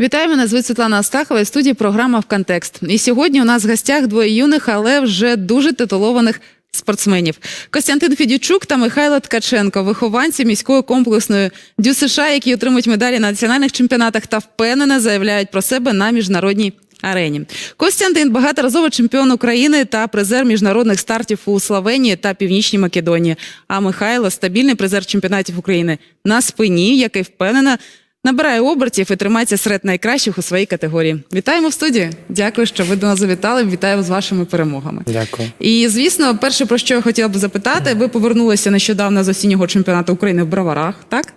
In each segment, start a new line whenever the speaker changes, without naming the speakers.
Вітаю, мене звуть Світлана Астахова. і студії програма в контекст. І сьогодні у нас в гостях двоє юних, але вже дуже титулованих спортсменів: Костянтин Федючук та Михайло Ткаченко, вихованці міської комплексної дю США, які отримують медалі на національних чемпіонатах та впевнено заявляють про себе на міжнародній. Арені Костянтин багаторазовий чемпіон України та призер міжнародних стартів у Словенії та Північній Македонії. А Михайло стабільний призер чемпіонатів України на спині, який впевнено набирає обертів і тримається серед найкращих у своїй категорії. Вітаємо в студії. Дякую, що ви до нас завітали. Вітаю з вашими перемогами.
Дякую.
І звісно, перше про що я хотіла б запитати, ви повернулися нещодавно з осіннього чемпіонату України в Броварах, так?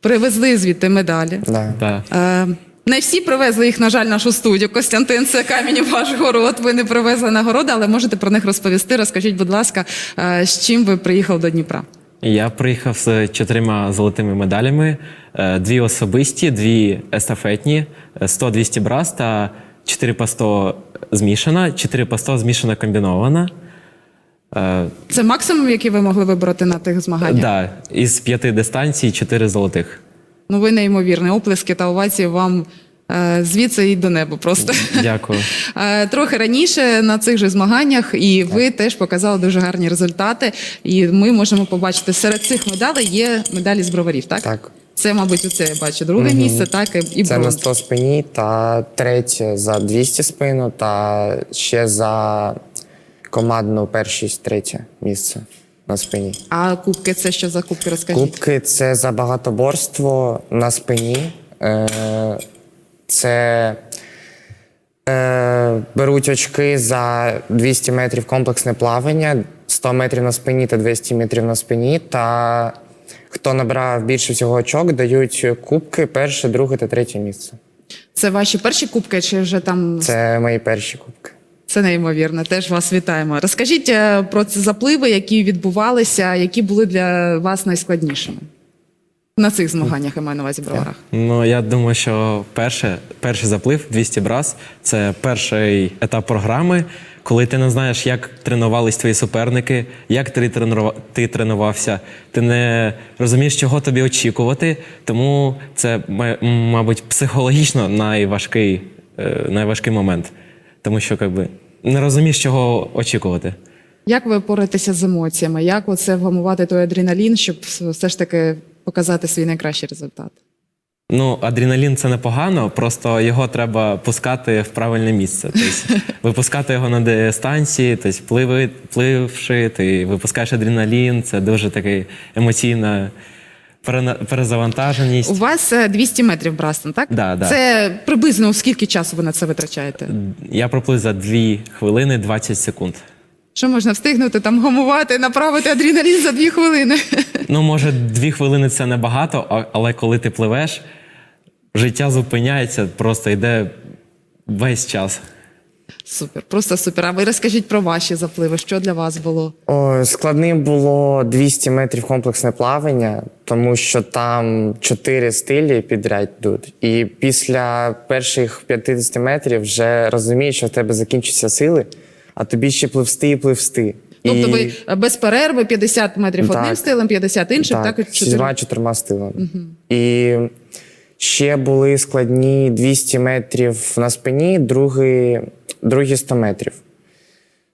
Привезли звідти медалі.
Да.
Так.
Е, не всі привезли їх, на жаль, нашу студію. Костянтин, це камінь ваш город. Ви не привезли нагороди, але можете про них розповісти. Розкажіть, будь ласка, е, з чим ви приїхали до Дніпра?
Я приїхав з чотирма золотими медалями: Е, дві особисті, дві естафетні, е, 100-200 брас та 4 по 100 змішана, 4 по 100 змішана комбінована. Е,
Це максимум, який ви могли вибороти на тих змаганнях?
да, із п'яти дистанцій 4 золотих.
Ну ви неймовірні. Оплески та овації вам е, звідси і до неба просто.
Дякую.
Е, Трохи раніше на цих же змаганнях, і ви теж показали дуже гарні результати. І ми можемо побачити серед цих медалей є медалі з броварів, так?
Так.
Це, мабуть, оце я бачу. Друге місце, так і, і
Це на
бронза.
100 спині та третє за 200 спину, та ще за командну першість третє місце на спині.
А кубки це що за кубки? Розкажіть.
Кубки це за багатоборство на спині. Е, Це е, беруть очки за 200 метрів комплексне плавання, 100 метрів на спині та 200 метрів на спині. Та хто набрав більше всього очок, дають кубки перше, друге та третє місце.
Це ваші перші кубки, чи вже там
Це мої перші кубки.
Це неймовірно. Теж вас вітаємо. Розкажіть е, про ці запливи, які відбувалися, які були для вас найскладнішими на цих змаганнях, я маю на увазі броварах.
Ну, я думаю, що перше, перший заплив 200 брас це перший етап програми, коли ти не знаєш, як тренувались твої суперники, як ти, тренува- ти тренувався, ти не розумієш, чого тобі очікувати. Тому це, ма- мабуть, психологічно найважкий, е, найважкий момент. Тому що якби, не розумієш, чого очікувати.
Як ви боретеся з емоціями? Як оце вгамувати той адреналін, щоб все ж таки показати свій найкращий результат?
Ну, адреналін це непогано, просто його треба пускати в правильне місце. Тобто, випускати його на дистанції, тобто пливи, пливши, ти випускаєш адреналін, це дуже такий емоційна перезавантаженість.
У вас е, 200 метрів Брастон, так?
Да, да.
Це приблизно скільки часу ви на це витрачаєте?
Я проплив за 2 хвилини 20 секунд.
Що можна встигнути там гамувати, направити адреналін за дві хвилини?
Ну, може, 2 хвилини це небагато, але коли ти пливеш, життя зупиняється, просто йде весь час.
Супер, просто супер. А ви розкажіть про ваші запливи. Що для вас було?
О, складним було 200 метрів комплексне плавання, тому що там чотири стилі підряд йдуть. І після перших 50 метрів вже розумієш, що в тебе закінчаться сили, а тобі ще пливсти і пливсти.
Тобто
і...
ви е, без перерви 50 метрів одним стилем, 50 іншим, так,
Так, чотирма чотирма стилами. І ще були складні 200 метрів на спині, другі, другі 100 метрів.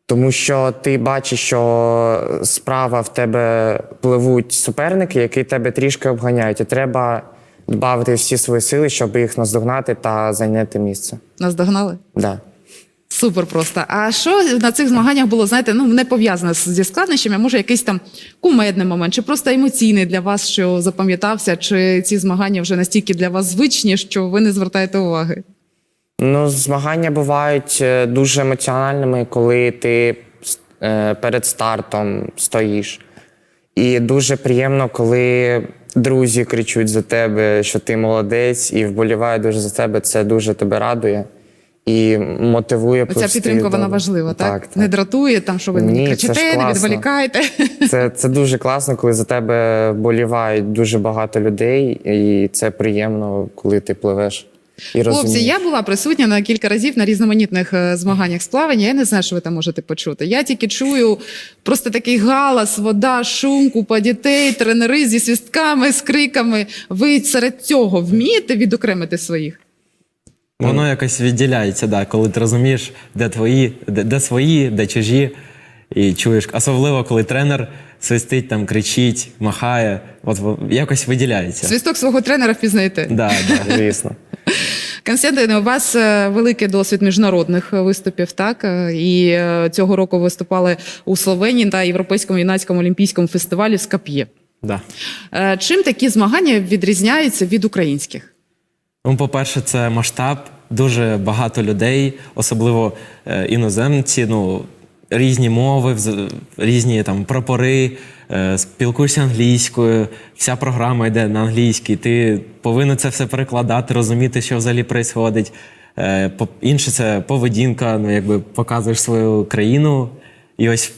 Тому що ти бачиш, що справа в тебе пливуть суперники, які тебе трішки обганяють, і треба додати всі свої сили, щоб їх наздогнати та зайняти місце.
Нас догнали?
Да.
Супер просто. А що на цих змаганнях було, знаєте, ну не пов'язане зі складнощами, може якийсь там кумедний момент, чи просто емоційний для вас, що запам'ятався, чи ці змагання вже настільки для вас звичні, що ви не звертаєте уваги?
Ну, змагання бувають е, дуже емоціональними, коли ти е, перед стартом стоїш. І дуже приємно, коли друзі кричуть за тебе, що ти молодець, і вболівають дуже за тебе. Це дуже тебе радує і мотивує
Оця підтримка вона важлива, так?
Так,
Не
так.
дратує там, що ви мені
Ні, це
кричите, не відволікаєте.
Це, це дуже класно, коли за тебе болівають дуже багато людей, і це приємно, коли ти пливеш. І
Хлопці, я була присутня на кілька разів на різноманітних е, змаганнях з плавання. Я не знаю, що ви там можете почути. Я тільки чую просто такий галас, вода, шум, купа дітей, тренери зі свістками, з криками. Ви серед цього вмієте відокремити своїх?
Воно якось відділяється, да, коли ти розумієш, де твої, де, де свої, де чужі. І чуєш, особливо коли тренер свистить, там кричить, махає, от якось виділяється.
Свісток свого тренера впізнаєте.
Да, да.
Звісно.
Константине, у вас е, великий досвід міжнародних виступів, так? Е, І е, цього року виступали у Словенії та Європейському юнацькому олімпійському фестивалі в Скап'є.
да.
Чим такі змагання відрізняються від українських?
Ну, по-перше, це масштаб, дуже багато людей, особливо е, іноземці, ну, різні мови, різні там прапори, е, спілкуєшся англійською, вся програма йде на англійській. Ти повинен це все перекладати, розуміти, що взагалі відбувається. Е, інше це поведінка, ну, якби показуєш свою країну. І ось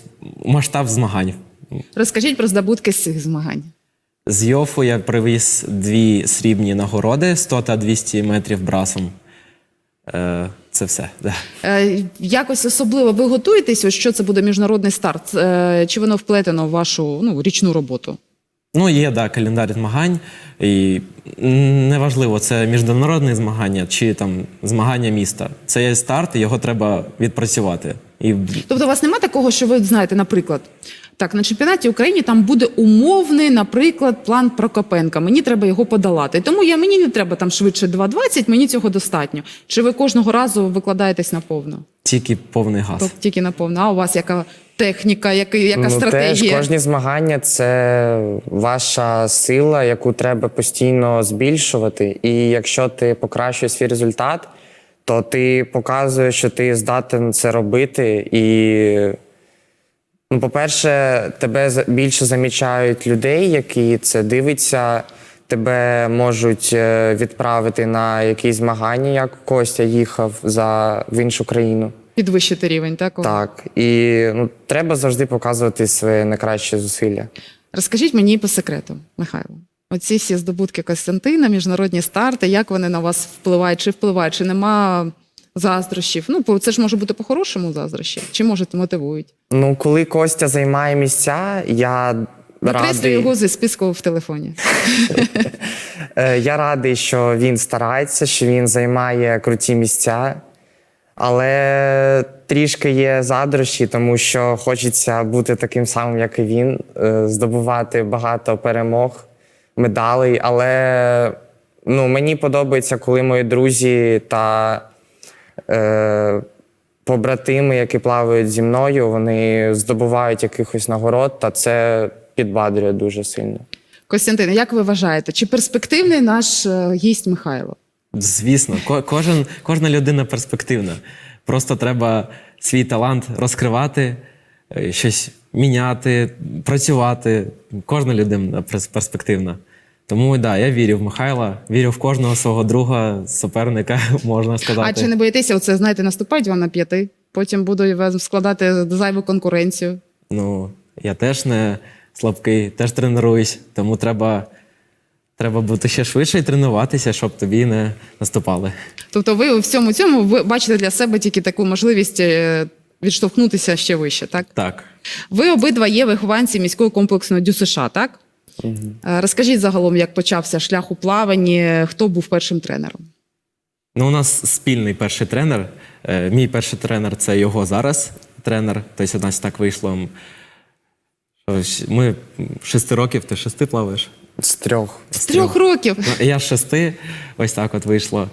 масштаб змагань.
Розкажіть про здобутки з цих змагань.
З Йофу я привіз дві срібні нагороди 100 та 200 метрів брасом. Е, це все. Да.
Е, Якось особливо ви готуєтесь, ось що це буде міжнародний старт? Е, Чи воно вплетено в вашу ну, річну роботу?
Ну, є да, календар змагань, і неважливо, це міжнародне змагання чи там змагання міста. Це є старт, і його треба відпрацювати. І
Тобто, у вас немає такого, що ви знаєте, наприклад, так, на чемпіонаті України там буде умовний, наприклад, план Прокопенка. Мені треба його подолати. Тому я мені не треба там швидше 2.20, мені цього достатньо. Чи ви кожного разу викладаєтесь на повну?
тільки повний газ.
Тобто тільки на повну. А у вас яка техніка, яка, яка
ну,
стратегія?
Теж кожні змагання це ваша сила, яку треба постійно збільшувати. І якщо ти покращуєш свій результат, то ти показуєш, що ти здатен це робити. І, ну, по-перше, тебе більше замічають людей, які це дивляться. Тебе можуть е, відправити на якісь змагання, як Костя їхав за в іншу країну.
Підвищити рівень, так?
Так, і ну, треба завжди показувати своє найкраще зусилля.
Розкажіть мені по секрету, Михайло. Оці всі здобутки Костянтина, міжнародні старти, як вони на вас впливають, чи впливають, чи нема заздрощів? Ну, по- це ж може бути по-хорошому заздрощі, чи може мотивують?
Ну, коли Костя займає місця, я
Викреслюю
радий,
його зі списку в телефоні.
е, я радий, що він старається, що він займає круті місця. Але трішки є задрощі, тому що хочеться бути таким самим, як і він, е, здобувати багато перемог, медалей. Але ну, мені подобається, коли мої друзі та е, побратими, які плавають зі мною, вони здобувають якихось нагород, та це підбадрює дуже сильно.
Костянтин, як ви вважаєте, чи перспективний наш е, гість Михайло?
Звісно, ко- кожен, кожна людина перспективна. Просто треба свій талант розкривати, е, щось міняти, працювати. Кожна людина перс- перспективна. Тому так, да, я вірю в Михайла, вірю в кожного свого друга, суперника, можна сказати.
А чи не боїтеся, оце, знаєте, наступають вам на п'яти, потім буду вам складати зайву конкуренцію?
Ну, я теж не слабкий, теж тренуюсь, тому треба, треба бути ще швидше і тренуватися, щоб тобі не наступали.
Тобто ви у всьому цьому ви бачите для себе тільки таку можливість е, відштовхнутися ще вище, так?
Так.
Ви обидва є вихованці міського комплексного ДЮСШ, так? Е, Розкажіть загалом, як почався шлях у плаванні, хто був першим тренером?
Ну, у нас спільний перший тренер. Е, Мій перший тренер це його зараз тренер. Тобто у нас так вийшло. Ми шести років, ти шести плаваєш?
З трьох.
З трьох років.
Ну, я з шести, ось так от вийшло.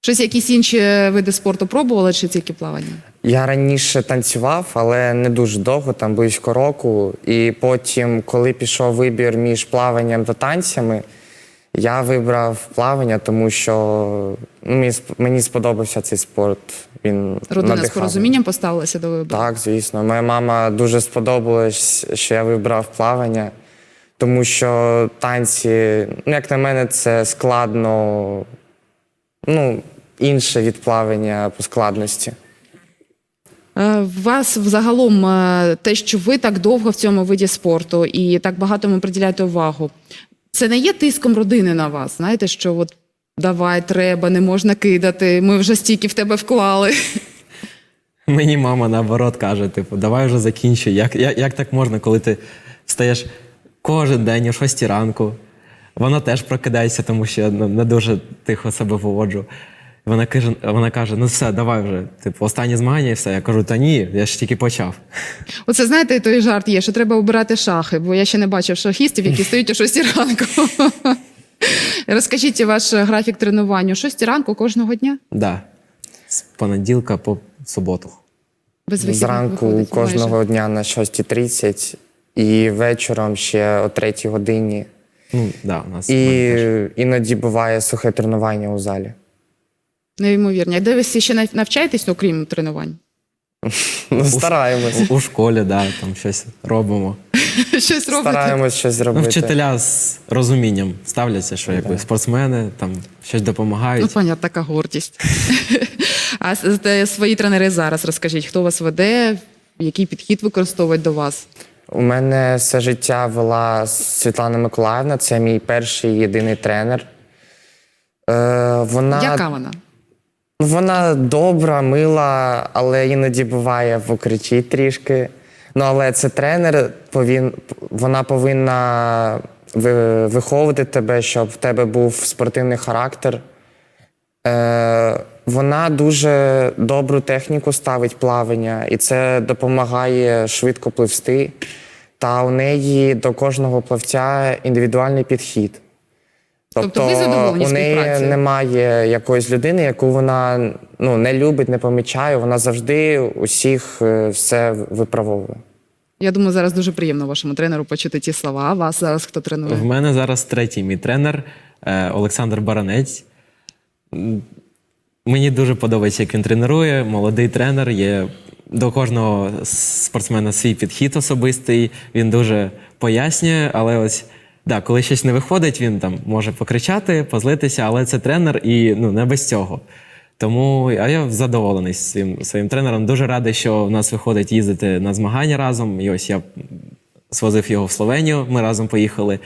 Щось якісь інші види спорту пробували чи тільки плавання?
Я раніше танцював, але не дуже довго, там близько року. І потім, коли пішов вибір між плаванням та танцями, я вибрав плавання, тому що ну, мені сподобався цей спорт. Він
Родина з порозумінням поставилася до вибору?
Так, звісно. Моя мама дуже сподобалось, що я вибрав плавання, тому що танці, ну, як на мене, це складно, ну, інше від плавання по складності.
Е, Вас взагалом е, те, що ви так довго в цьому виді спорту і так багато йому приділяєте увагу, це не є тиском родини на вас. Знаєте, що от давай, треба, не можна кидати, ми вже стільки в тебе вклали.
Мені мама наоборот каже: типу, давай вже закінчуй. Як, як, як так можна, коли ти встаєш кожен день о 6 ранку, Вона теж прокидається, тому що я не дуже тихо себе поводжу. Вона каже, вона каже: ну все, давай вже. Типу, останні змагання і все. Я кажу, та ні, я ж тільки почав.
Оце знаєте, той жарт є, що треба обирати шахи, бо я ще не бачив шахістів, які стають о 6 ранку. Розкажіть ваш графік тренувань о 6 ранку кожного дня?
Да. З понеділка по суботу.
Без
Зранку
виходить
кожного
майже.
дня на 6.30 і вечором ще о 3 годині.
Ну, да, у нас
І іноді буває сухе тренування у залі.
Неймовірно. А де ви ще навчаєтесь, окрім тренувань?
Ну, стараємось.
у, у школі, да, там щось робимо.
Щось робите?
Стараємось щось
Ну,
зробити.
вчителя з розумінням ставляться, що якби спортсмени там щось
Ну,
допомагають.
понятно, така гордість. а с- те- свої тренери зараз розкажіть, хто вас веде, який підхід використовують до вас?
У мене все життя вела Світлана Миколаївна, це мій перший і єдиний тренер. Е, вона,
Яка вона?
Вона добра, мила, але іноді буває в укритті трішки. Ну, але це тренер, повін, вона повинна виховувати тебе, щоб в тебе був спортивний характер. Е, вона дуже добру техніку ставить плавання, і це допомагає швидко пливсти. Та у неї до кожного плавця індивідуальний підхід.
Тобто ви задоволені
у неї
співпрацею?
немає якоїсь людини, яку вона ну, не любить, не помічає. Вона завжди усіх е, все виправовує.
Я думаю, зараз дуже приємно вашому тренеру почути ті слова. А вас зараз хто тренує?
В мене зараз третій мій тренер е, Олександр Баранець. Мені дуже подобається, як він тренує. Молодий тренер. Є до кожного спортсмена свій підхід особистий. Він дуже пояснює, але ось. Да, коли щось не виходить, він там може покричати, позлитися, але це тренер і ну, не без цього. Тому а я задоволений своїм, своїм тренером. Дуже радий, що в нас виходить їздити на змагання разом. І ось я свозив його в Словенію. Ми разом поїхали.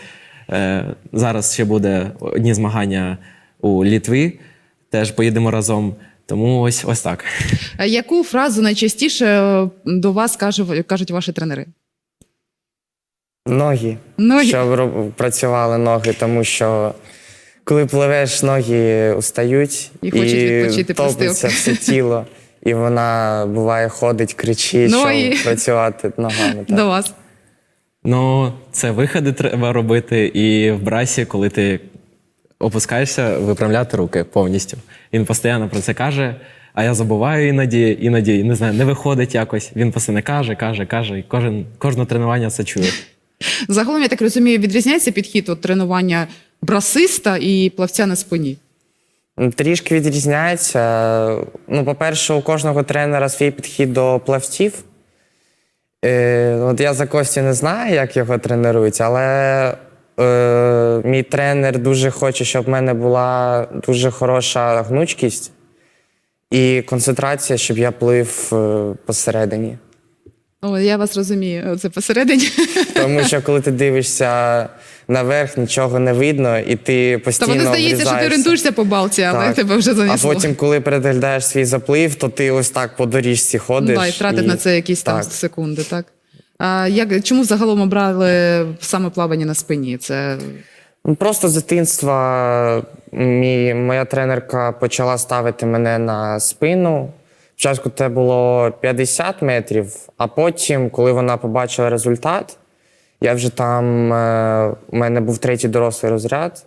Е, зараз ще буде одні змагання у Літві. Теж поїдемо разом. Тому ось ось так.
Яку фразу найчастіше е, до вас каже- кажуть ваші тренери?
Ноги.
Ноги.
Щоб роб- працювали ноги, тому що коли пливеш, ноги устають
І хочуть відпочити
топиться все тіло. І вона буває ходить, кричить,
Ноги.
щоб працювати ногами. Так.
До вас.
Ну, це виходи треба робити, і в брасі, коли ти опускаєшся, виправляти руки повністю. Він постійно про це каже. А я забуваю іноді, іноді не знаю, не виходить якось. Він постійно каже, каже, каже, і кожен, кожне тренування це чує.
Загалом, я так розумію, відрізняється підхід от тренування брасиста і плавця на спині.
Трішки відрізняється. Ну, по-перше, у кожного тренера свій підхід до плавців. Е, от я за Костю не знаю, як його тренують, але е, мій тренер дуже хоче, щоб в мене була дуже хороша гнучкість і концентрація, щоб я плив е, посередині.
О, я вас розумію. Це посередині.
Тому що коли ти дивишся наверх, нічого не видно, і ти
Та
постійно
вони здається, що ти орієнтуєшся по балці, але
Так.
тебе вже
А потім, коли переглядаєш свій заплив, то ти ось так по доріжці ходиш.
Да, і втратив на це якісь там секунди, так? А як, чому загалом обрали саме плавання на спині? Це
Ну, Просто з дитинства мій, моя тренерка почала ставити мене на спину. Спочатку це було 50 метрів, а потім, коли вона побачила результат, я вже там, е, у мене був третій дорослий розряд.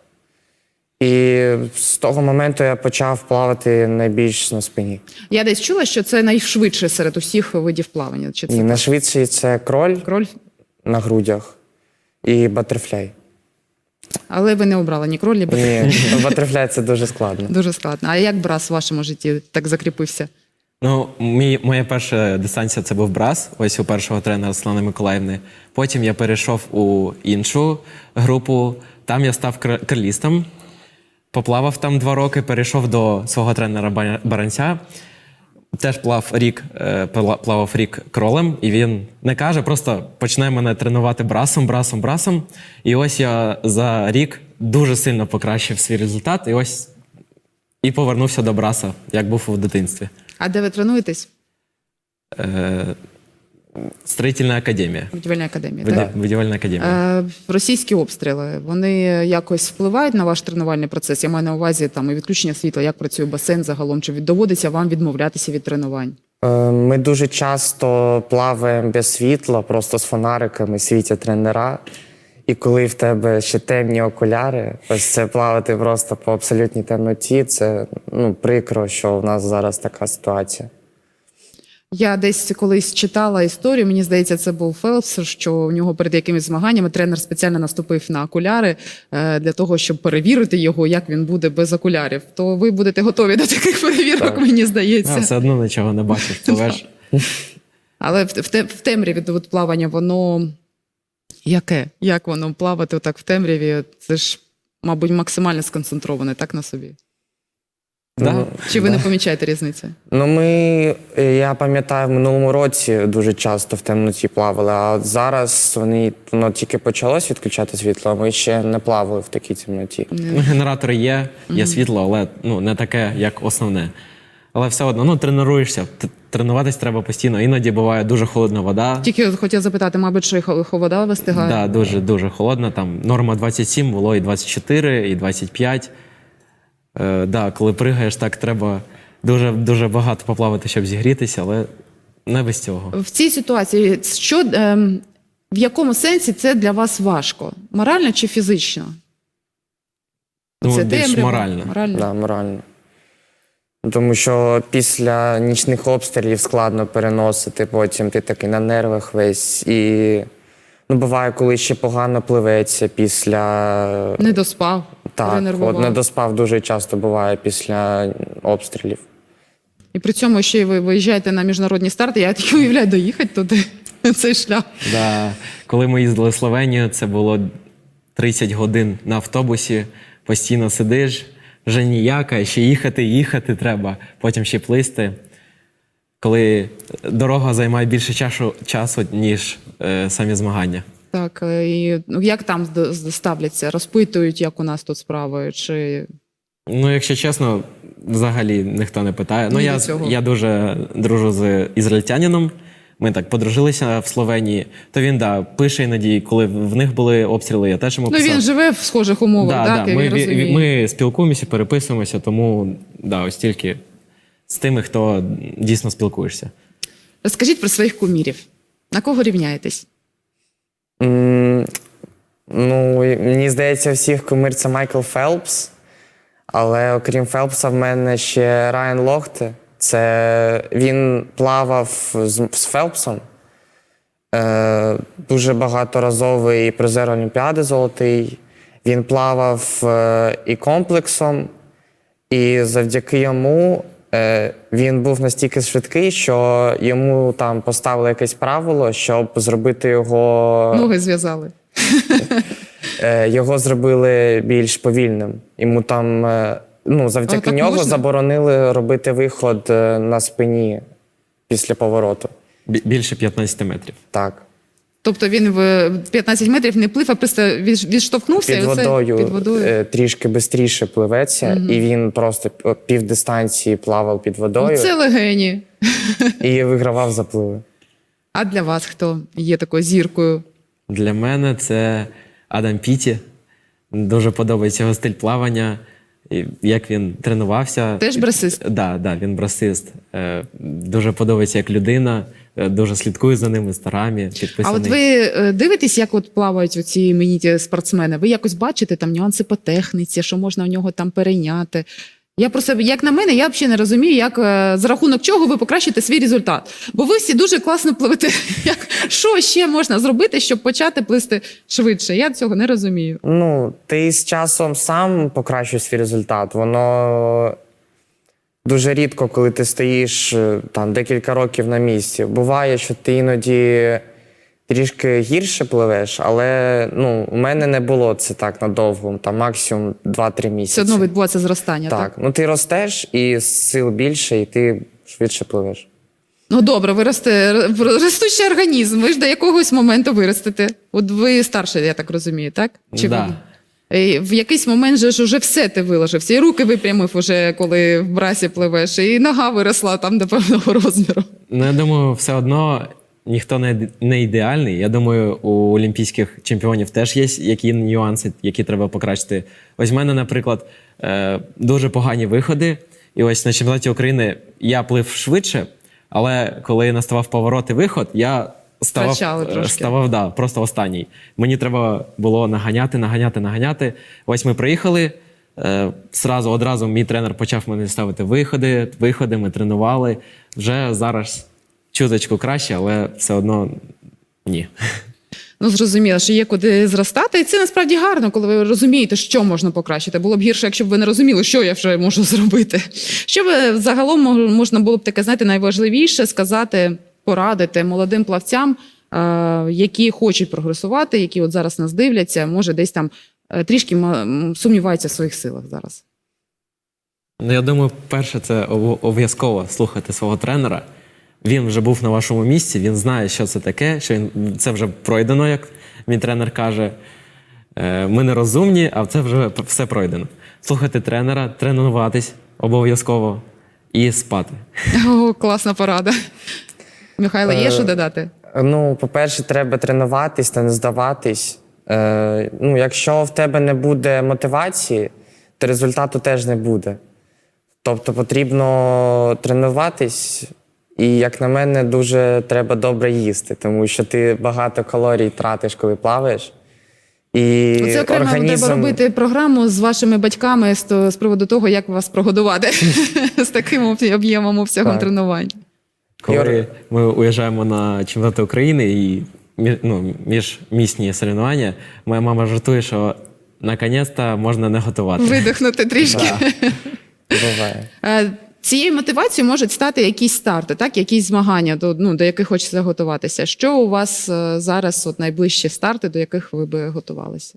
І з того моменту я почав плавати найбільш на спині.
я десь чула, що це найшвидше серед усіх видів плавання. Чи це
І
так?
найшвидший це кроль
кроль?
на грудях і батерфляй.
Але ви не обрали ні кроль, ні бат-
Ні, батерфляй це дуже складно.
Дуже складно. А як брас в вашому житті так закріпився?
Ну, мій, моя перша дистанція це був брас, ось у першого тренера Слани Миколаївни. Потім я перейшов у іншу групу. Там я став кр- крилістом, поплавав там два роки, перейшов до свого тренера Ба- Баранця. Теж плав рік, е, плавав рік кролем, і він не каже, просто почне мене тренувати брасом, брасом, брасом. І ось я за рік дуже сильно покращив свій результат, і ось і повернувся до браса, як був у дитинстві.
А де ви тренуєтесь?
Е, Строїтельна академія.
Будівельна академія.
Будів-
Так?
Будівельна академія.
Е, російські обстріли вони якось впливають на ваш тренувальний процес. Я маю на увазі там і відключення світла, як працює басейн загалом, чи доводиться вам відмовлятися від тренувань?
Е, Ми дуже часто плаваємо без світла, просто з фонариками світять тренера. І коли в тебе ще темні окуляри, ось це плавати просто по абсолютній темноті, це ну, прикро, що в нас зараз така ситуація.
Я десь колись читала історію. Мені здається, це був Фелпс, що у нього перед якимись змаганнями тренер спеціально наступив на окуляри е, для того, щоб перевірити його, як він буде без окулярів. То ви будете готові до таких перевірок,
Так.
мені
А,
здається.
все одно нічого не бачиш.
Але в, в, те- темряві плавання, воно яке? Як воно плавати отак в темряві? Це ж, мабуть, максимально сконцентроване, так на собі.
Да.
Ну,
Чи ви не помічаєте різниці?
Ну, ми, е, я пам'ятаю, в минулому році дуже часто в темноті плавали, а от зараз вони воно тільки почалось відключати світло, а ми ще не плавали в такій темноті.
Ну, Генератори є, є світло, але ну, не таке, як основне. Але все одно, ну, тренуєшся. Тренуватись треба постійно. Іноді буває дуже холодна вода.
Тільки хотів запитати, мабуть, що і хо- холода вистигає.
Да, дуже дуже холодно. Там норма 27, було і 24, і 25. Е, да, коли пригаєш, так треба дуже дуже багато поплавати, щоб зігрітися, але не без цього.
В цій ситуації, що, ем, в якому сенсі це для вас важко? Морально чи фізично?
Ну,
це
більш
темрява?
морально.
морально.
Да, морально. Тому що після нічних обстрілів складно переносити, потім ти такий на нервах весь. І ну, буває, коли ще погано пливеться після.
Не доспав,
Так, от недоспав дуже часто буває після обстрілів.
І при цьому ще й ви виїжджаєте на міжнародні старти. Я тільки уявляю, доїхати туди. Цей шлях.
Да. Коли ми їздили в Словенію, це було 30 годин на автобусі, постійно сидиш, вже ніяка, ще їхати, їхати треба, потім ще плисти. Коли дорога займає більше часу, часу ніж е, самі змагання.
Так, е, і ну, як там ставляться? Розпитують, як у нас тут справи? Чи
Ну, якщо чесно, взагалі ніхто не питає. Ну, я, я дуже дружу з ізраїльтянином. Ми так подружилися в Словенії. То він да, пише іноді, коли в них були обстріли, я теж йому
ну він живе в схожих умовах,
Да,
так?
да. Ми,
він розуміє.
ми спілкуємося, переписуємося, тому да, ось тільки з тими, хто дійсно спілкуєшся.
Розкажіть про своїх кумірів. На кого рівняєтесь?
М, Ну, мені здається, всіх кумир це Майкл Фелпс. Але окрім Фелпса, в мене ще Райан Лохте. Це він плавав з, з Фелпсом. Е, дуже багаторазовий призер Олімпіади золотий. Він плавав е, і комплексом, і завдяки йому е, він був настільки швидкий, що йому там поставили якесь правило, щоб зробити його.
Ноги зв'язали.
Е, його зробили більш повільним. Йому там, е, ну, завдяки нього
можна?
заборонили робити виход е, на спині після повороту.
Бі- Більше 15 метрів.
Так.
Тобто він в 15 метрів не плив, а просто відш- відштовхнувся
Під
і оце
водою,
під водою.
е, трішки швидше пливеться, і він просто п- пів дистанції плавав під водою
Ну, Це легені.
і вигравав запливи.
А для вас хто є такою зіркою?
Для мене це Адам Піті. Дуже подобається його стиль плавання, як він тренувався.
Теж брасист?
Так, да, да, він брасист. Е, Дуже подобається як людина, е, дуже слідкую за ними, старами. інстаграмі,
А от ви е, дивитесь, як от плавають ці імениті спортсмени? Ви якось бачите там нюанси по техніці, що можна у нього там перейняти? Я просто, як на мене, я взагалі не розумію, як е, за рахунок чого ви покращите свій результат. Бо ви всі дуже класно пливете. Як, що ще можна зробити, щоб почати плисти швидше? Я цього не розумію.
Ну, ти з часом сам покращуєш свій результат. Воно дуже рідко, коли ти стоїш е, там декілька років на місці. Буває, що ти іноді трішки гірше пливеш, але ну, у мене не було це так надовго, там максимум 2-3 місяці.
Все одно відбувається зростання. Так.
так. Ну ти ростеш і сил більше, і ти швидше пливеш.
Ну добре, ви росте ростучий організм. Ви ж до якогось моменту виростете. От ви старший, я так розумію, так?
Да.
ви- Е, В якийсь момент же ж уже все ти виложився, і руки випрямив уже, коли в брасі пливеш, і нога виросла там до певного розміру.
Ну, я думаю, все одно ніхто не, не ідеальний. Я думаю, у олімпійських чемпіонів теж є які нюанси, які треба покращити. Ось в мене, наприклад, е, дуже погані виходи. І ось на чемпіонаті України я плив швидше, але коли наставав поворот і виход, я ставав, е, ставав да, просто останній. Мені треба було наганяти, наганяти, наганяти. Ось ми приїхали. Е, Сразу одразу мій тренер почав мене ставити виходи, виходи, ми тренували. Вже зараз чуточку краще, але все одно ні.
Ну, зрозуміло, що є куди зростати, і це насправді гарно, коли ви розумієте, що можна покращити. Було б гірше, якщо б ви не розуміли, що я вже можу зробити. Що би загалом можна було б таке, знаєте, найважливіше сказати, порадити молодим плавцям, е, які хочуть прогресувати, які от зараз нас дивляться, може, десь там е, трішки сумніваються в своїх силах зараз.
Ну, я думаю, перше, це обов'язково слухати свого тренера. Він вже був на вашому місці, він знає, що це таке, що він, це вже пройдено, як мій тренер каже. Е, Ми не розумні, а це вже все пройдено. Слухати тренера, тренуватись обов'язково і спати.
О, класна порада. Михайло, є
Е,
що додати?
Ну, по-перше, треба тренуватись та не здаватись. Е, ну, якщо в тебе не буде мотивації, то результату теж не буде. Тобто потрібно тренуватись, і, як на мене, дуже треба добре їсти, тому що ти багато калорій тратиш, коли плаваєш. І
Оце окремо
організм...
треба робити програму з вашими батьками з, з приводу того, як вас прогодувати з таким об'ємом обсягом
Так.
тренувань.
Коли ми уїжджаємо на чемпіонати України і ну, міжмісні соревнування, моя мама жартує, що наконець-то можна не готувати.
Видихнути трішки.
Да. Буває.
Цією мотивацією можуть стати якісь старти, так, якісь змагання, до, ну, до яких хочеться готуватися. Що у вас е, зараз от найближчі старти, до яких ви би готувалися?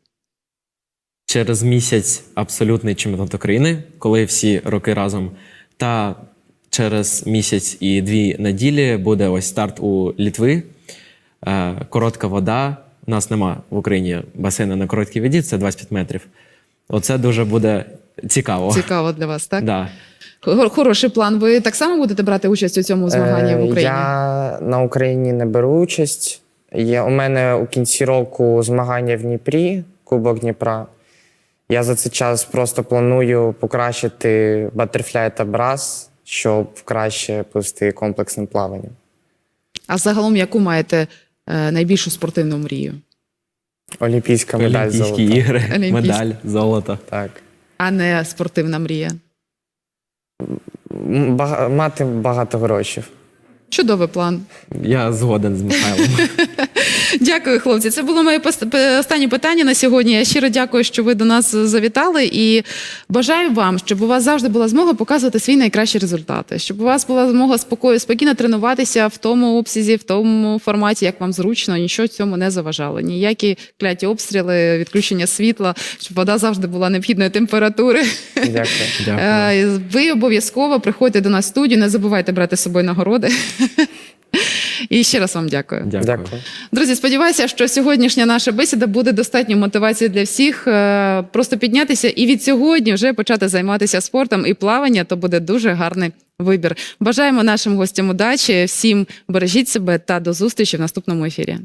Через місяць абсолютний чемпіонат України, коли всі роки разом. Та через місяць і дві неділі буде ось старт у Літви. Е, Коротка вода. У нас нема в Україні басейну на короткій воді, це 25 метрів. Оце дуже буде цікаво.
Цікаво для вас, так?
Да.
Хор- Хороший план. Ви так само будете брати участь у цьому змаганні в
Е,
Україні?
Я на Україні не беру участь. Є, у мене у кінці року змагання в Дніпрі, Кубок Дніпра. Я за цей час просто планую покращити батерфляй та брас, щоб краще пливти комплексним плаванням.
А загалом, яку маєте е, найбільшу спортивну мрію?
Олімпійська медаль
Олімпійські
золота.
ігри,
Олімпійські.
медаль, золото.
Так.
А не спортивна мрія?
Бага- мати багато грошей.
Чудовий план.
Я згоден з Михайлом.
Дякую, хлопці. Це було моє останнє питання на сьогодні. Я щиро дякую, що ви до нас завітали. І бажаю вам, щоб у вас завжди була змога показувати свої найкращі результати, щоб у вас була змога спокою, спокійно тренуватися в тому обсязі, в тому форматі, як вам зручно, нічого цьому не заважало. Ніякі кляті обстріли, відключення світла, щоб вода завжди була необхідної температури.
Дякую.
Дякую.
Е, Ви обов'язково приходьте до нас в студію, не забувайте брати з собою нагороди. І ще раз вам
дякую.
Дякую.
Друзі, сподіваюся, що сьогоднішня наша бесіда буде достатньо мотивації для всіх. е, Просто піднятися і від сьогодні вже почати займатися спортом і плавання. То буде дуже гарний вибір. Бажаємо нашим гостям удачі. Всім бережіть себе та до зустрічі в наступному ефірі.